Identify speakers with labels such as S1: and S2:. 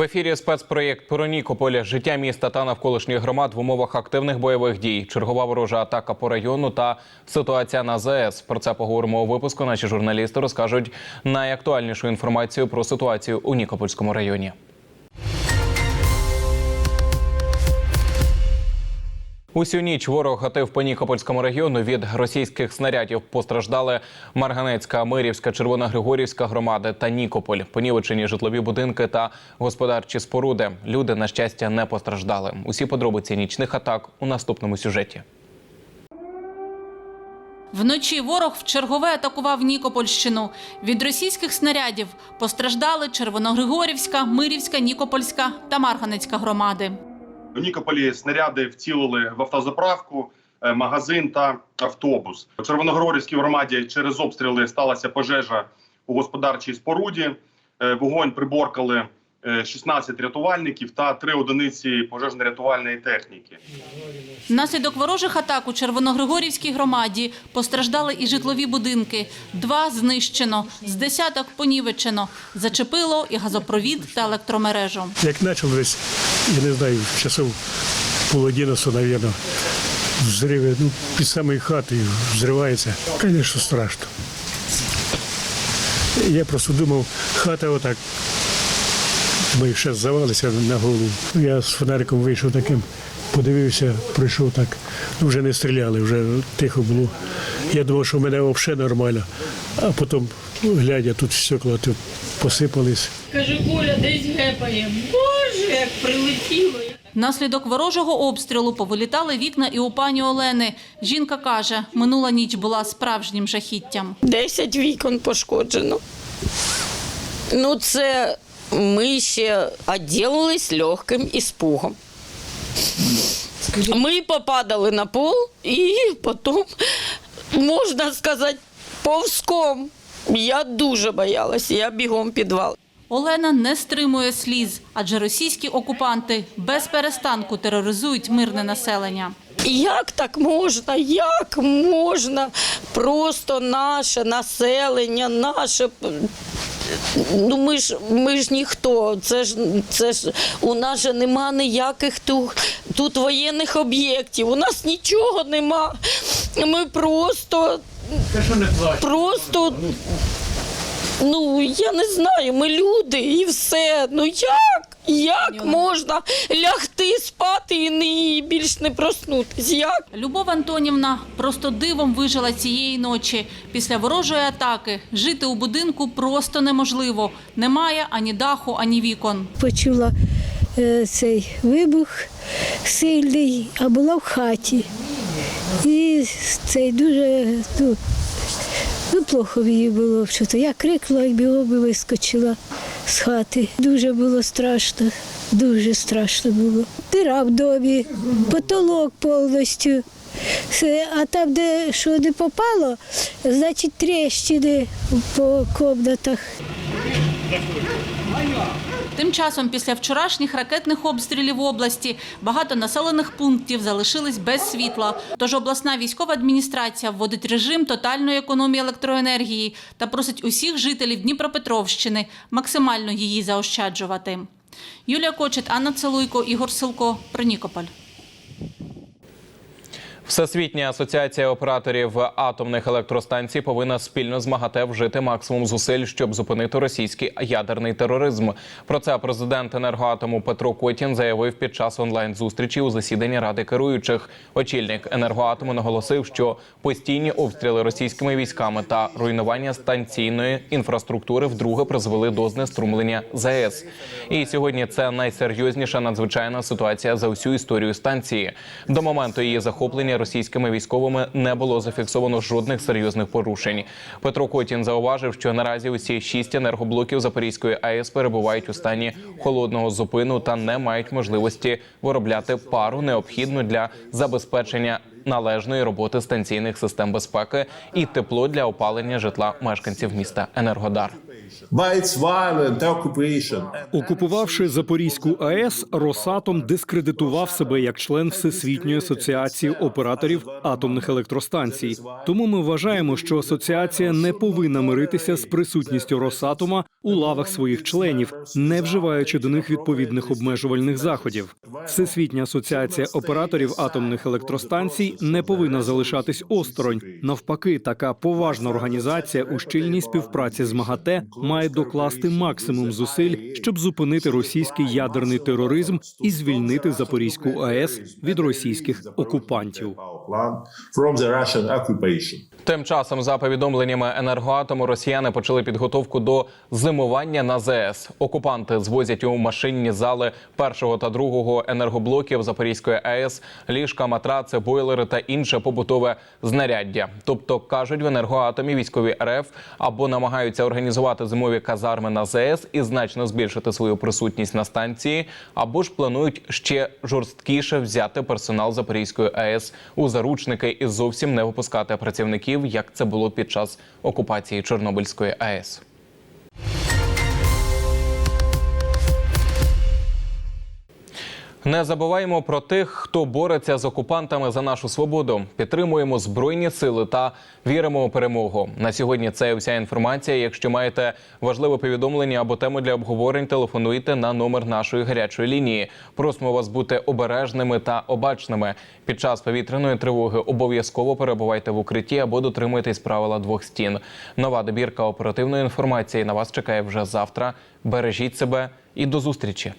S1: В ефірі спецпроєкт про Нікополя життя міста та навколишніх громад в умовах активних бойових дій, чергова ворожа атака по району та ситуація на ЗС. Про це поговоримо у випуску. Наші журналісти розкажуть найактуальнішу інформацію про ситуацію у Нікопольському районі. Усю ніч ворог гатив по Нікопольському району. Від російських снарядів постраждали Марганецька, Мирівська, Червоногригорівська громади та Нікополь. Понівечені житлові будинки та господарчі споруди. Люди, на щастя, не постраждали. Усі подробиці нічних атак у наступному сюжеті.
S2: Вночі ворог вчергове атакував Нікопольщину. Від російських снарядів постраждали Червоногригорівська, Мирівська, Нікопольська та Марганецька громади.
S3: У Нікополі снаряди вцілили в автозаправку, е, магазин та автобус. У Червоногорівській громаді через обстріли сталася пожежа у господарчій споруді. Е, Вогонь приборкали 16 рятувальників та 3 одиниці пожежно-рятувальної техніки.
S2: Внаслідок ворожих атак у Червоногригорівській громаді постраждали і житлові будинки. Два знищено, з десяток понівечено. Зачепило і газопровід та електромережу.
S4: Як почав десь, я не знаю, часов пол одинадцятого, наверное, взриви, ну, під самою хатою взривається. Звісно, страшно. Я просто думав, хата отак. Ми ще завалися на голову. Я з фонариком вийшов таким, подивився, пройшов так. Ну, вже не стріляли, вже тихо було. Я думав, що в мене взагалі нормально. А потім, глядя, тут стекла тут посипались.
S5: Каже, Коля десь гепає. Боже, як прилетіло.
S2: Внаслідок ворожого обстрілу повилітали вікна і у пані Олени. Жінка каже, минула ніч була справжнім жахіттям.
S5: Десять вікон пошкоджено. Ну, це ми ще відділились легким іспугом. Ми попадали на пол і потім, можна сказати, повзком. Я дуже боялася, я бігом підвал.
S2: Олена не стримує сліз, адже російські окупанти без перестанку тероризують мирне населення.
S5: Як так можна? Як можна просто наше населення, наше. Ну ми ж ми ж ніхто. Це ж це ж у нас же нема ніяких тут, тут воєнних об'єктів. У нас нічого нема. Ми просто. Просто. Ну, я не знаю, ми люди і все. Ну як? Як можна лягти спати і не, більш не проснутись? Як?
S2: Любов Антонівна просто дивом вижила цієї ночі. Після ворожої атаки жити у будинку просто неможливо. Немає ані даху, ані вікон.
S6: почула е, цей вибух сильний, а була в хаті. І цей дуже ну, ну плохо її було. Що-то. Я крикнула бігом і вискочила з хати. Дуже було страшно, дуже страшно було. Дира в домі, потолок повністю. А там, де що не попало, значить тріщини по кімнатах.
S2: Тим часом, після вчорашніх ракетних обстрілів області, багато населених пунктів залишились без світла. Тож обласна військова адміністрація вводить режим тотальної економії електроенергії та просить усіх жителів Дніпропетровщини максимально її заощаджувати. Юлія Кочет, Анна Целуйко, Ігор Силко. Про Нікополь.
S1: Всесвітня асоціація операторів атомних електростанцій повинна спільно з МАГАТЕ вжити максимум зусиль, щоб зупинити російський ядерний тероризм. Про це президент енергоатому Петро Котін заявив під час онлайн-зустрічі у засіданні ради керуючих. Очільник енергоатому наголосив, що постійні обстріли російськими військами та руйнування станційної інфраструктури вдруге призвели до знеструмлення ЗАЕС. І сьогодні це найсерйозніша надзвичайна ситуація за всю історію станції. До моменту її захоплення російськими військовими не було зафіксовано жодних серйозних порушень. Петро Котін зауважив, що наразі усі шість енергоблоків Запорізької АЕС перебувають у стані холодного зупину та не мають можливості виробляти пару необхідну для забезпечення належної роботи станційних систем безпеки і тепло для опалення житла мешканців міста Енергодар.
S7: Окупувавши Запорізьку АЕС, Росатом дискредитував себе як член Всесвітньої асоціації операторів атомних електростанцій. Тому ми вважаємо, що асоціація не повинна миритися з присутністю Росатома у лавах своїх членів, не вживаючи до них відповідних обмежувальних заходів. Всесвітня асоціація операторів атомних електростанцій не повинна залишатись осторонь. Навпаки, така поважна організація у щільній співпраці з МАГАТЕ має докласти максимум зусиль, щоб зупинити російський ядерний тероризм і звільнити Запорізьку АЕС від російських окупантів.
S8: Plant from the Russian occupation.
S1: Тим часом, за повідомленнями енергоатому, росіяни почали підготовку до зимування на ЗС. Окупанти звозять у машинні зали першого та другого енергоблоків Запорізької АЕС ліжка, матраци, бойлери та інше побутове знаряддя. Тобто кажуть в енергоатомі військові РФ або намагаються організувати зимові казарми на ЗС і значно збільшити свою присутність на станції, або ж планують ще жорсткіше взяти персонал Запорізької АЕС у заручники і зовсім не випускати працівників, як це було під час окупації Чорнобильської АЕС. Не забуваємо про тих, хто бореться з окупантами за нашу свободу. Підтримуємо збройні сили та віримо у перемогу. На сьогодні це вся інформація. Якщо маєте важливе повідомлення або тему для обговорень, телефонуйте на номер нашої гарячої лінії. Просимо вас бути обережними та обачними. Під час повітряної тривоги обов'язково перебувайте в укритті або дотримуйтесь правила двох стін. Нова добірка оперативної інформації на вас чекає вже завтра. Бережіть себе і до зустрічі.